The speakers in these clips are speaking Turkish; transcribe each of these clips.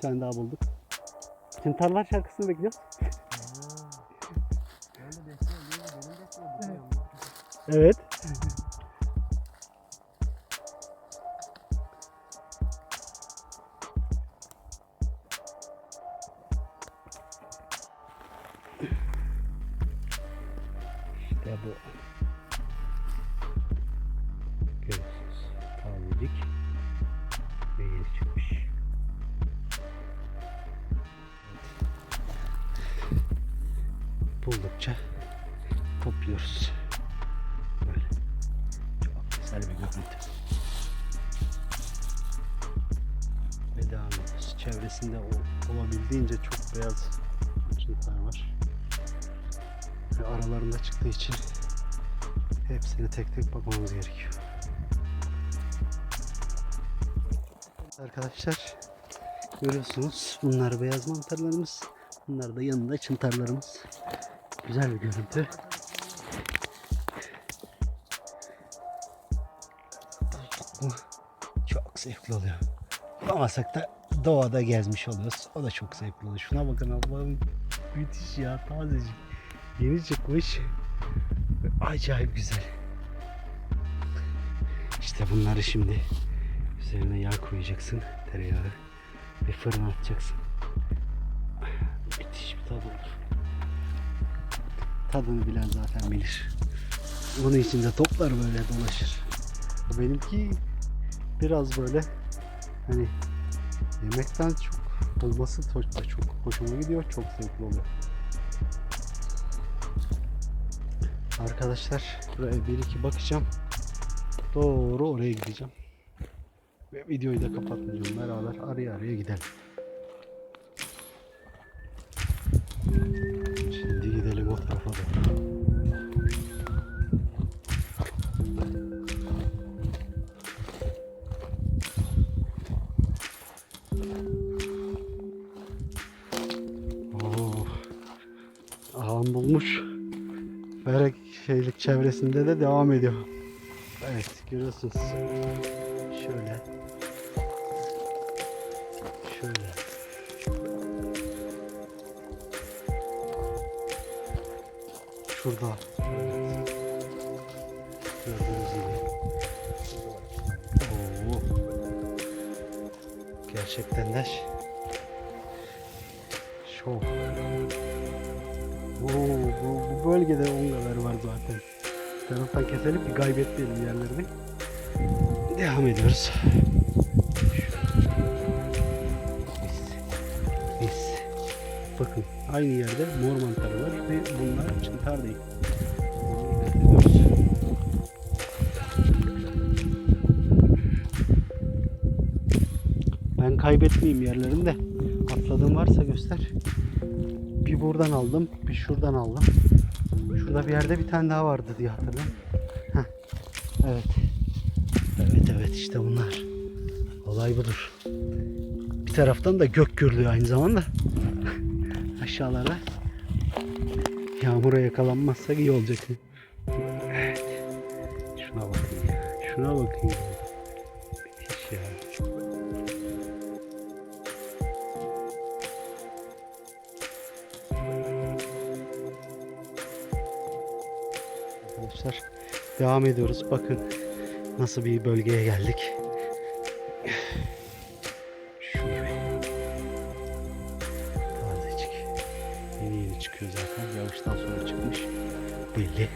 tane daha bulduk. Çıntarlar şarkısını bekliyoruz. Evet. Buldukça topluyoruz. Böyle. Çok güzel bir görüntü. Ve devam ediyoruz. Çevresinde olabildiğince çok beyaz çıntar var. Ve aralarında çıktığı için hepsini tek tek bakmamız gerekiyor. Arkadaşlar görüyorsunuz bunlar beyaz mantarlarımız. Bunlar da yanında çıntarlarımız. Güzel bir görüntü. Çok zevkli oluyor. Bulamasak da doğada gezmiş oluyoruz. O da çok zevkli oluyor. Şuna bakın Allah'ım müthiş ya tazecik. Yeni çıkmış. Acayip güzel. İşte bunları şimdi üzerine yağ koyacaksın. Tereyağı. Ve fırına atacaksın. Tadını bilen zaten bilir. Bunun içinde toplar böyle dolaşır. Benimki biraz böyle hani yemekten çok olması da çok hoşuma gidiyor. Çok zevkli oluyor. Arkadaşlar buraya bir iki bakacağım. Doğru oraya gideceğim. Ve videoyu da kapatmayacağım. Beraber araya araya gidelim. Bulmuş. Berek şeylik çevresinde de devam ediyor. Evet görüyorsunuz. Şöyle. Şöyle. Şurada. Evet. Gördüğünüz gibi. Oo. Gerçekten de şov. Oo, bölgede ongalar var zaten. Taraftan keselim ki kaybetmeyelim yerlerini. Devam ediyoruz. Mis. Bakın aynı yerde mor mantarı var ve bunlar çıntar değil. Ben kaybetmeyeyim yerlerini de. Atladığım varsa göster. Bir buradan aldım, bir şuradan aldım. Şurada bir yerde bir tane daha vardı diye hatırlıyorum. Heh. Evet. Evet evet işte bunlar. Olay budur. Bir taraftan da gök gürlüyor aynı zamanda. Aşağılara. Yağmura yakalanmazsak iyi olacak. Evet. Şuna bakın ya. Şuna bakın ya. Devam ediyoruz. Bakın nasıl bir bölgeye geldik. Şu gibi. Tazecik. Yeni yeni çıkıyor zaten. Yağıştan sonra çıkmış. Belli.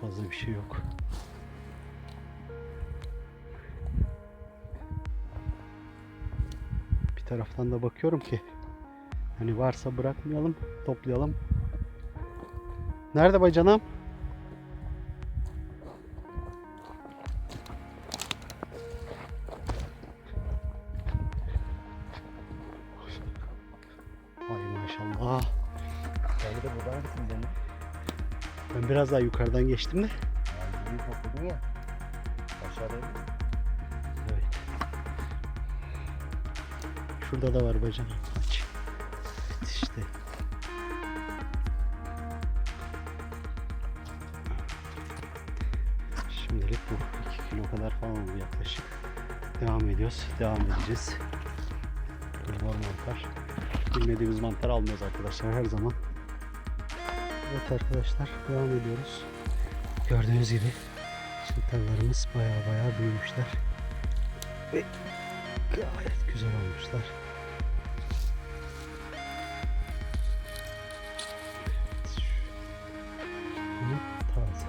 Fazla bir şey yok. Bir taraftan da bakıyorum ki hani varsa bırakmayalım, toplayalım. Nerede bacanam? Daha yukarıdan geçtim de. Yani topladın ya. Aşağıda Evet. Şurada da var bacana. Aç. Evet işte. Şimdilik bu 2 kilo kadar falan oldu yaklaşık. Devam ediyoruz. Devam edeceğiz. Var mantar. Bilmediğimiz mantar almıyoruz arkadaşlar her zaman. Evet arkadaşlar devam ediyoruz. Gördüğünüz gibi çıntarlarımız baya baya büyümüşler. Ve gayet güzel olmuşlar. Bunun taze.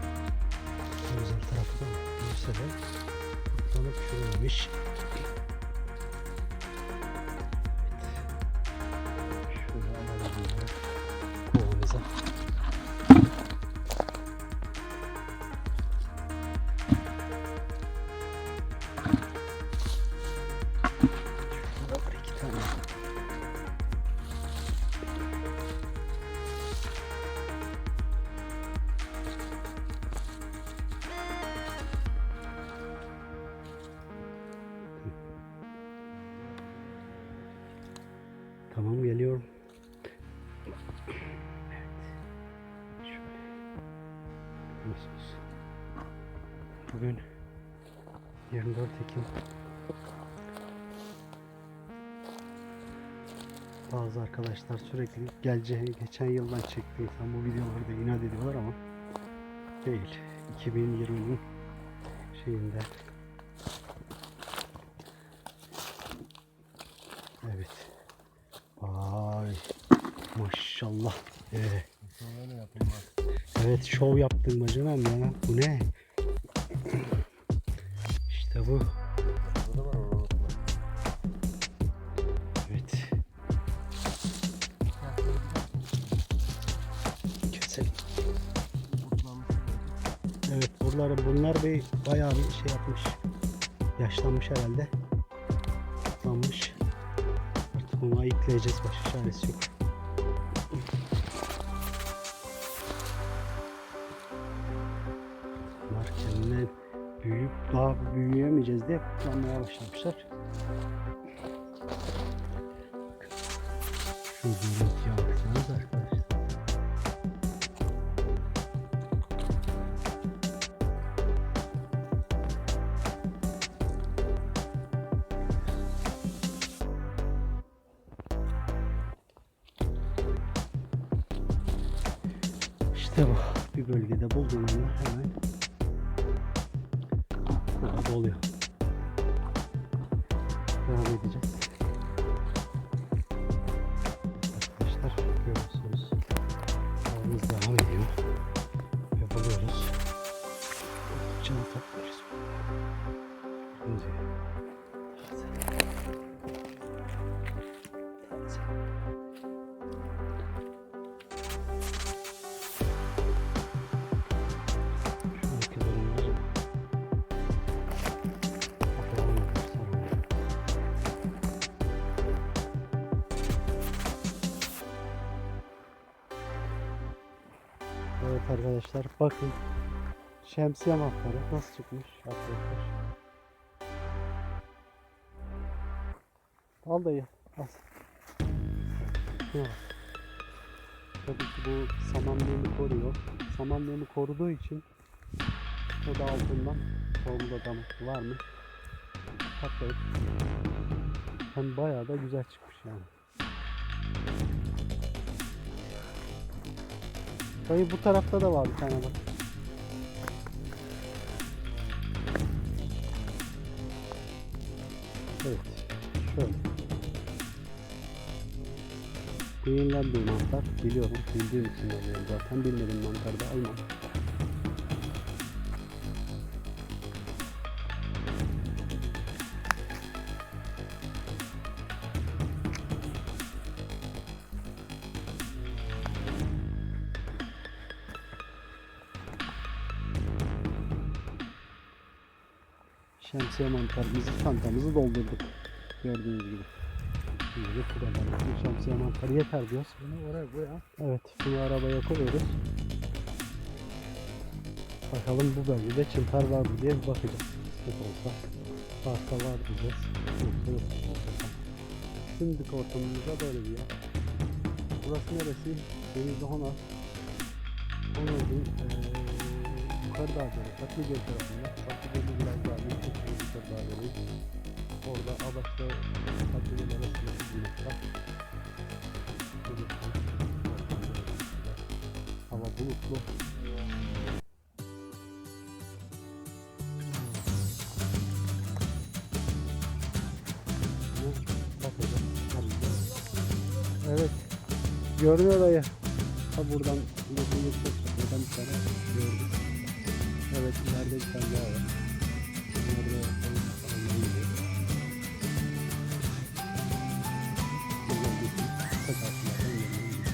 Güzel tarafı da büyüse de kurtlanıp çürümemiş. Bugün 24 Ekim. Bazı arkadaşlar sürekli geleceği geçen yıldan çektiysen bu videoları da inat ediyorlar ama değil. 2020'nin şeyinde. Evet. Vay. Maşallah. Ne yapılmaz. evet şov yaptın bacanam ya. Bu ne? İşte bu. Evet. Keselim. Evet buraları bunlar bir bayağı bir şey yapmış. Yaşlanmış herhalde. Tutlanmış. Artık onu ayıklayacağız. Başka çaresi yok. Büyüyemeyeceğiz diye tutlanmaya başlamışlar. Şu görüntüye baksanız arkadaşlar. İşte bu. Bir bölgede bulduğumda hemen doluyor. Devam edeceğiz. Arkadaşlar bakın şemsiye mantarı nasıl çıkmış arkadaşlar. Şuna bak. Tabii ki bu samanlığını koruyor. Samanlığını koruduğu için o da altından tohumda damak var mı? Patlayıp hem bayağı da güzel çıkmış yani. Dayı bu tarafta da var bir tane bak. Evet. Şöyle. Yenilen bir mantar. Biliyorum. Bildiğim için alıyorum zaten. Bilmediğim mantarı da almam. Şemsiye mantarımızı, çantamızı doldurduk. Gördüğünüz gibi. Şimdi. Bu şemsiye mantarı yeter diyoruz. Bunu oraya ha. Evet, bunu arabaya koyuyoruz. Bakalım bu bölgede çıntar var mı diye bir bakacağız. Kısmet olsa. Varsa var diyeceğiz. Şimdiki ortamımızda böyle bir yer. Burası neresi? Denizli Honaz. Honaz'ın eee yukarı dağları, Tatlıgöl tarafında. Tatlıgöl'ü biraz daha bir yukarı dağları. Orada Adaş'la Tatlıgöl arasında bir nokta. Görüyorsunuz. Hava bulutlu. Evet. Görünüyor orayı. Ha buradan çok buradan bir tane gördüm. Evet ileride bir tane daha var. Bunlar da gibi. Güzel bir şey. Kaç altınlardan yerine gidiyor.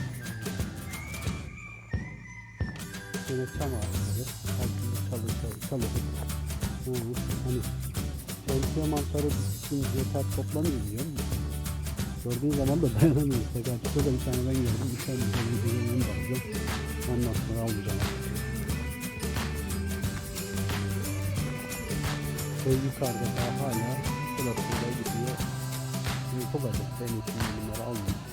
Şöyle çam ağaçları. Altında çalı çalı çalı. Bu hani şemsiye mantarı için yeter toplanıyor biliyor musun? Gördüğün zaman da dayanamıyoruz. Tekrar şurada bir tane ben gördüm. Bir tane bir tane bir tane alacağım. Ondan sonra almayacağım artık. Ve yukarıda daha hala sırasıyla gidiyor. Kadar. Ben için bunları almayayım.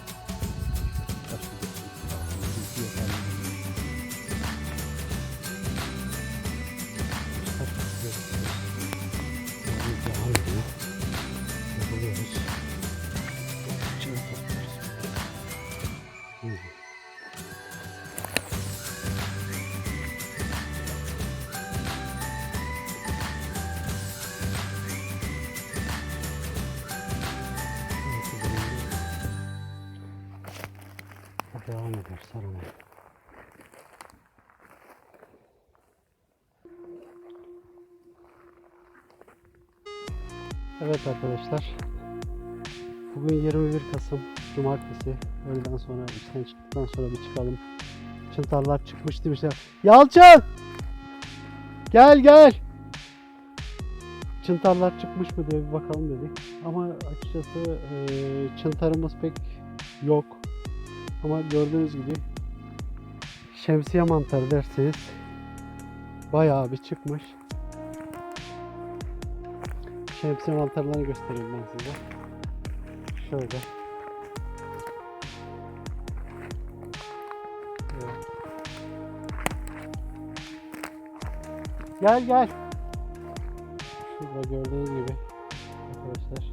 Devam ediyoruz aramaya. Evet arkadaşlar. Bugün 21 Kasım Cumartesi. Öğleden sonra işten çıktıktan sonra bir çıkalım. Çıntarlar çıkmış demişler. Yalçın! Gel gel! Çıntarlar çıkmış mı diye bir bakalım dedik. Ama açıkçası eee, çıntarımız pek yok. Ama gördüğünüz gibi şemsiye mantarı derseniz bayağı bir çıkmış. Şemsiye mantarlarını göstereyim ben size. Şöyle. Gel gel. Şurada gördüğünüz gibi arkadaşlar.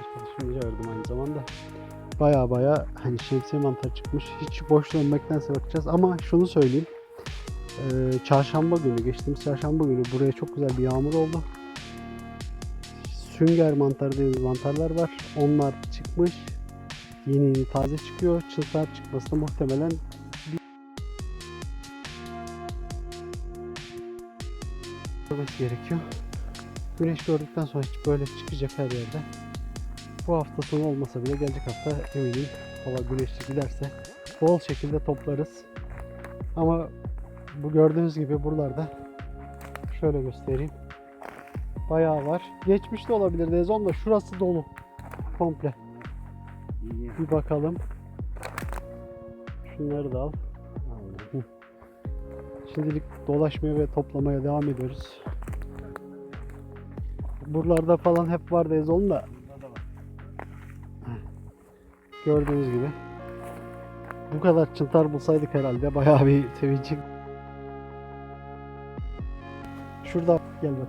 Arkadaşım gördüm aynı zamanda. Baya baya hani şemsiye mantar çıkmış. Hiç boş dönmektense bakacağız ama şunu söyleyeyim. Ee, çarşamba günü, geçtiğimiz çarşamba günü buraya çok güzel bir yağmur oldu. Sünger mantarı dediğimiz mantarlar var. Onlar çıkmış. Yeni yeni taze çıkıyor. Çıltar çıkması da muhtemelen görmesi gerekiyor. Güneş gördükten sonra hiç böyle çıkacak her yerde. Bu hafta sonu olmasa bile gelecek hafta eminim hava güneşli giderse bol şekilde toplarız. Ama bu gördüğünüz gibi buralarda şöyle göstereyim. Bayağı var. Geçmiş de olabilir Dezon da şurası dolu. Komple. Bir bakalım. Şunları da al. Şimdilik dolaşmaya ve toplamaya devam ediyoruz. Buralarda falan hep var Dezon da. Gördüğünüz gibi. Bu kadar çıntar bulsaydık herhalde bayağı bir sevinçlik. Şurada gel bak.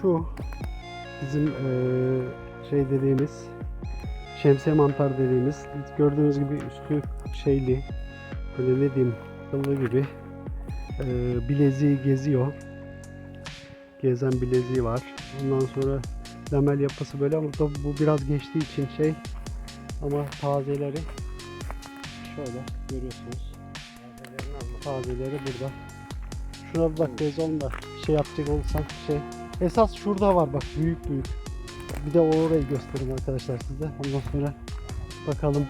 Şu bizim eee, şey dediğimiz şemsiye mantar dediğimiz gördüğünüz gibi üstü şeyli böyle ne diyeyim kıllı gibi eee bileziği geziyor. Gezen bileziği var. Ondan sonra lamel yapısı böyle ama tabii bu biraz geçtiği için şey ama tazeleri şöyle görüyorsunuz. Tazeleri burada. Şuna bir bak Bezon da şey yapacak olursan şey. Esas şurada var bak büyük büyük. Bir de orayı göstereyim arkadaşlar size. Ondan sonra bakalım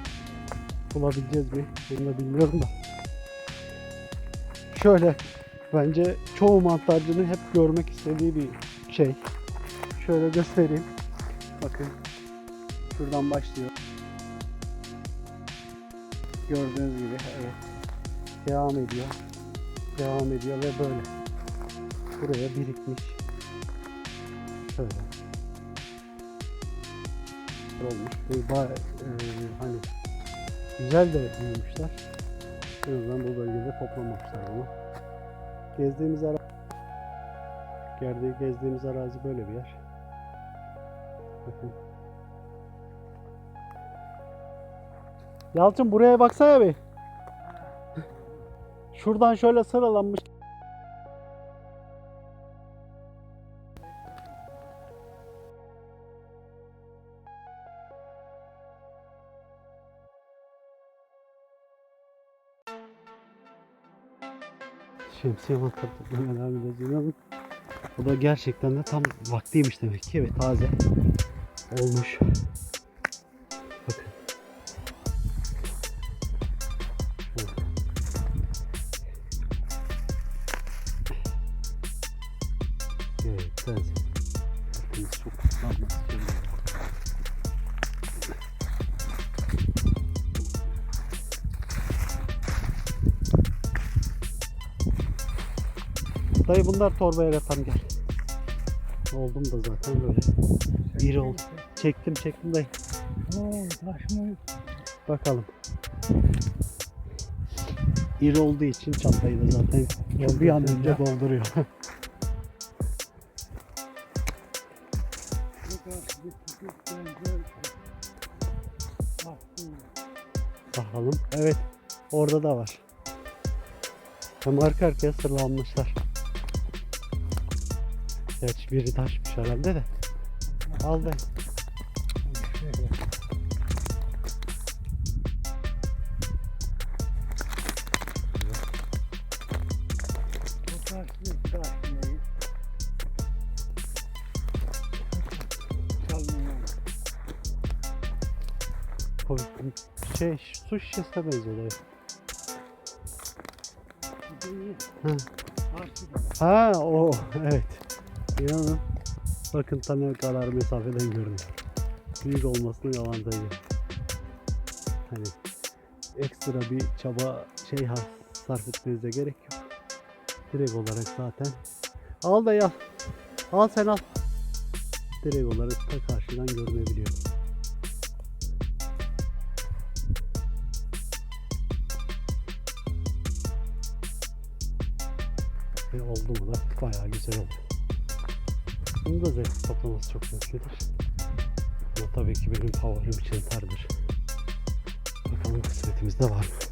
bulabileceğiz mi? Bunu da bilmiyorum da. Şöyle bence çoğu mantarcının hep görmek istediği bir şey. Şöyle göstereyim. Bakın. Şuradan başlıyor. Gördüğünüz gibi evet. devam ediyor. Devam ediyor ve böyle. Buraya birikmiş. Şöyle. Olmuş. Ba- e, hani güzel de büyümüşler. En azından bu bölgede toplamamışlar bunu. Gezdiğimiz ara gezdiğimiz arazi böyle bir yer. Yalçın buraya baksana bir. Şuradan şöyle sıralanmış. Şemsiye mantarı. O da gerçekten de tam vaktiymiş demek ki. Evet taze olmuş. Bakın. Evet. Bakın çok. Dayı bunlar torbaya yapan gel. Oldum da zaten böyle. İri oldu. Çektim çektim dayı. Oo taş mı? Bakalım. İri olduğu için çantayı da zaten bir an önce dolduruyor. Bakalım. Evet. Orada da var. Hem arka arkaya sıralanmışlar. Gerçi biri taşmış herhalde de. Al dayı. Bu taşlı taş ne? Çalmıyor. O şey su şişesine benziyor dayı. Bu değil. Hı. Taşlı da. Ha o evet. İnanın bakın tam ne kadar mesafeden görünüyor. Büyük olmasının avantajı. Hani ekstra bir çaba şey ha, sarf etmenize gerek yok. Direkt olarak zaten. Al da al. Al sen al. Direkt olarak da karşıdan görünebiliyor. Ve oldu mu da bayağı güzel oldu. Bunu da zevk toplaması çok zevklidir. Ama tabii ki benim favorim çıntardır. Bakalım kısmetimizde var mı?